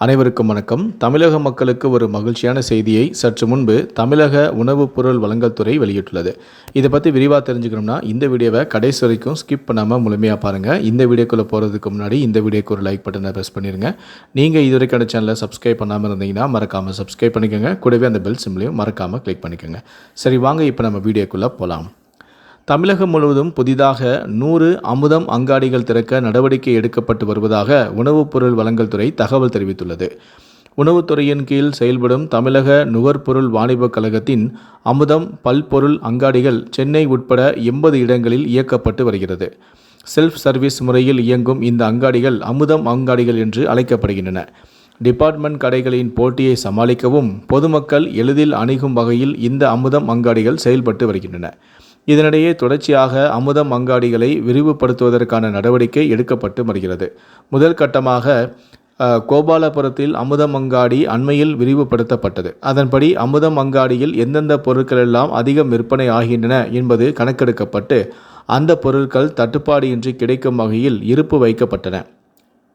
அனைவருக்கும் வணக்கம். தமிழக மக்களுக்கு ஒரு மகிழ்ச்சியான செய்தியை சற்று முன்பு தமிழக உணவுப் பொருள் வழங்கல் துறை வெளியிட்டுள்ளது. இதை பற்றி விரிவாக தெரிஞ்சுக்கணும்னா இந்த வீடியோவை கடைசி வரைக்கும் ஸ்கிப் பண்ணாமல் முழுமையாக பாருங்கள் இந்த வீடியோக்குள்ளே போகிறதுக்கு முன்னாடி இந்த வீடியோக்கு ஒரு லைக் பட்டனை ப்ரெஸ் பண்ணிடுங்க நீங்கள் இது வரைக்கும் சேனலை சப்ஸ்கிரைப் பண்ணாமல் இருந்தீங்கன்னா மறக்காமல் சப்ஸ்கிரைப் பண்ணிக்கோங்க. கூடவே அந்த பெல் சிம்லையும் மறக்காமல் கிளிக் பண்ணிக்கோங்க. சரி வாங்க இப்போ நம்ம வீடியோக்குள்ளே போகலாம் தமிழகம் முழுவதும் புதிதாக நூறு அமுதம் அங்காடிகள் திறக்க நடவடிக்கை எடுக்கப்பட்டு வருவதாக உணவுப் பொருள் வழங்கல் துறை தகவல் தெரிவித்துள்ளது. உணவுத்துறையின் கீழ் செயல்படும் தமிழக நுகர்பொருள் வாணிபக் கழகத்தின் அமுதம் பல்பொருள் அங்காடிகள் சென்னை உட்பட எண்பது இடங்களில் இயக்கப்பட்டு வருகிறது. செல்ஃப் சர்வீஸ் முறையில் இயங்கும் இந்த அங்காடிகள் அமுதம் அங்காடிகள் என்று அழைக்கப்படுகின்றன. டிபார்ட்மெண்ட் கடைகளின் போட்டியை சமாளிக்கவும் பொதுமக்கள் எளிதில் அணுகும் வகையில் இந்த அமுதம் அங்காடிகள் செயல்பட்டு வருகின்றன. இதனிடையே தொடர்ச்சியாக அமுதம் அங்காடிகளை விரிவுபடுத்துவதற்கான நடவடிக்கை எடுக்கப்பட்டு வருகிறது. முதல் கட்டமாக கோபாலபுரத்தில் அமுதம் அங்காடி அண்மையில் விரிவுபடுத்தப்பட்டது. அதன்படி அமுதம் அங்காடியில் எந்தெந்த பொருட்கள் எல்லாம் அதிகம் விற்பனை ஆகின்றன என்பது கணக்கெடுக்கப்பட்டு அந்த பொருட்கள் தட்டுப்பாடின்றி கிடைக்கும் வகையில் இருப்பு வைக்கப்பட்டன.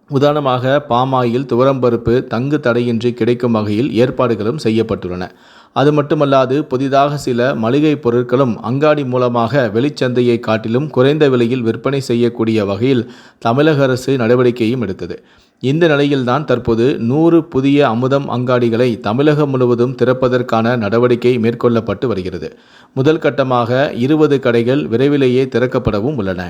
உதாரணமாக பாமாயில் துவரம்பருப்பு தங்கு தடையின்றி கிடைக்கும் வகையில் ஏற்பாடுகளும் செய்யப்பட்டுள்ளன. அது மட்டுமல்லாது புதிதாக சில மளிகை பொருட்களும் அங்காடி மூலமாக வெளிச்சந்தையை காட்டிலும் குறைந்த விலையில் விற்பனை செய்யக்கூடிய வகையில் தமிழக அரசு நடவடிக்கையும் எடுத்தது. இந்த நிலையில்தான் தற்போது நூறு புதிய அமுதம் அங்காடிகளை தமிழகம் முழுவதும் திறப்பதற்கான நடவடிக்கை மேற்கொள்ளப்பட்டு வருகிறது. முதல் கட்டமாக இருபது கடைகள் விரைவிலேயே திறக்கப்படவும் உள்ளன.